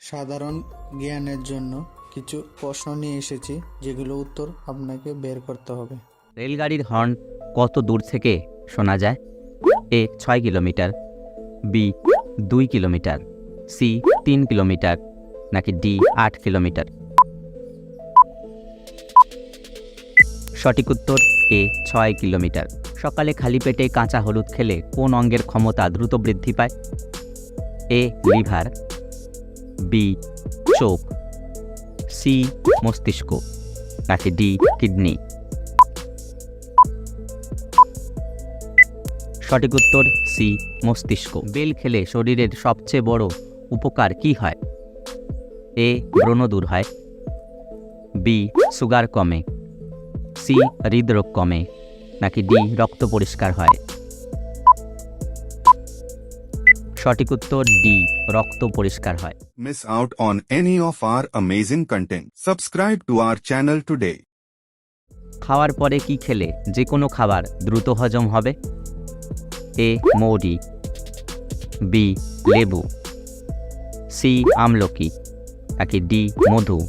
সাধারণ জ্ঞানের জন্য কিছু প্রশ্ন নিয়ে এসেছি, যেগুলো উত্তর আপনাকে বের করতে হবে। রেলগাড়ির হর্ন কত দূর থেকে শোনা যায়? এ, ছয় কিলোমিটার, বি, দুই কিলোমিটার, সি, তিন কিলোমিটার, নাকি ডি, আট কিলোমিটার? সঠিক উত্তর, এ, ছয় কিলোমিটার। সকালে খালি পেটে কাঁচা হলুদ খেলে কোন অঙ্গের ক্ষমতা দ্রুত বৃদ্ধি পায়? এ, লিভার বি চোখ। সি মস্তিষ্ক। নাকি ডি কিডনি। সঠিক উত্তর সি মস্তিষ্ক। বেল খেলে শরীরের সবচেয়ে বড় উপকার কি হয়? এ ব্রণ দূর হয়। বি সুগার কমে। সি হৃদরোগ কমে। নাকি ডি রক্ত পরিষ্কার হয়। সঠিক উত্তর ডি রক্ত পরিষ্কার হয়। Miss out on any of our amazing content subscribe to our channel today খাওয়ার পরে কি খেলে? যে কোনো খাবার দ্রুত হজম হবে। এ মৌরি বি লেবু। সি আমলকি। নাকি ডি মধু।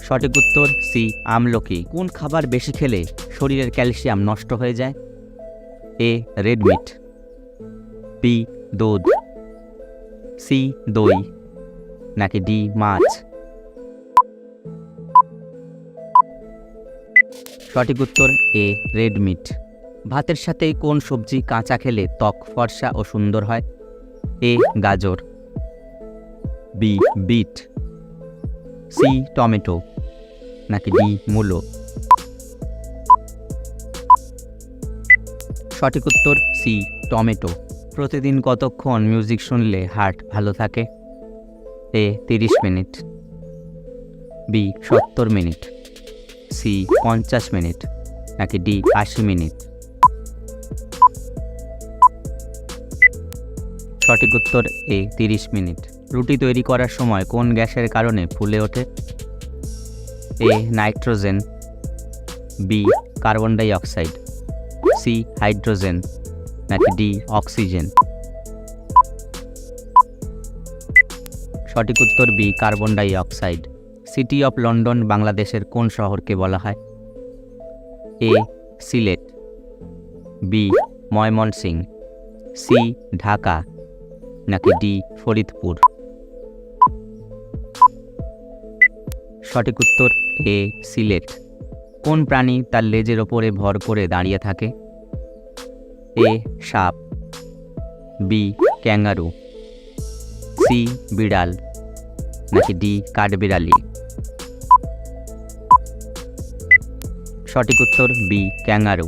সঠিক উত্তর সি আমলকি। কোন খাবার বেশি খেলে শরীরের ক্যালসিয়াম নষ্ট হয়ে যায়? এ রেড মিট বি দুধ সি দই নাকি ডি মাছ. সঠিক উত্তর এ রেড মিট ভাতের সাথে কোন সবজি কাঁচা খেলে ত্বক ফর্সা ও সুন্দর হয়? এ গাজর. B beet. C tomato. নাকি ডি মূলো. সঠিক উত্তর সি টমেটো। প্রতিদিন কতক্ষণ মিউজিক শুনলে হার্ট ভালো থাকে? এ তিরিশ মিনিট। বি সত্তর মিনিট। সি পঞ্চাশ মিনিট। নাকি ডি আশি মিনিট। সঠিক উত্তর এ তিরিশ মিনিট। রুটি তৈরি করার সময় কোন গ্যাসের কারণে ফুলে ওঠে? A nitrogen. B carbon dioxide C hydrogen নাকি ডি অক্সিজেন সঠিক উত্তর B carbon dioxide city of London বাংলাদেশের কোন শহরকে বলা হয়? A Sylhet. B Mymensingh C Dhaka. নাকি ডি ফরিদপুর? সঠিক উত্তর এ সিলেট। কোন প্রাণী তার লেজের ওপরে ভর করে দাঁড়িয়ে থাকে? এ সাপ বি ক্যাঙ্গারু সি বিড়াল নাকি ডি কাঠবিড়ালি? সঠিক উত্তর বি ক্যাঙ্গারু।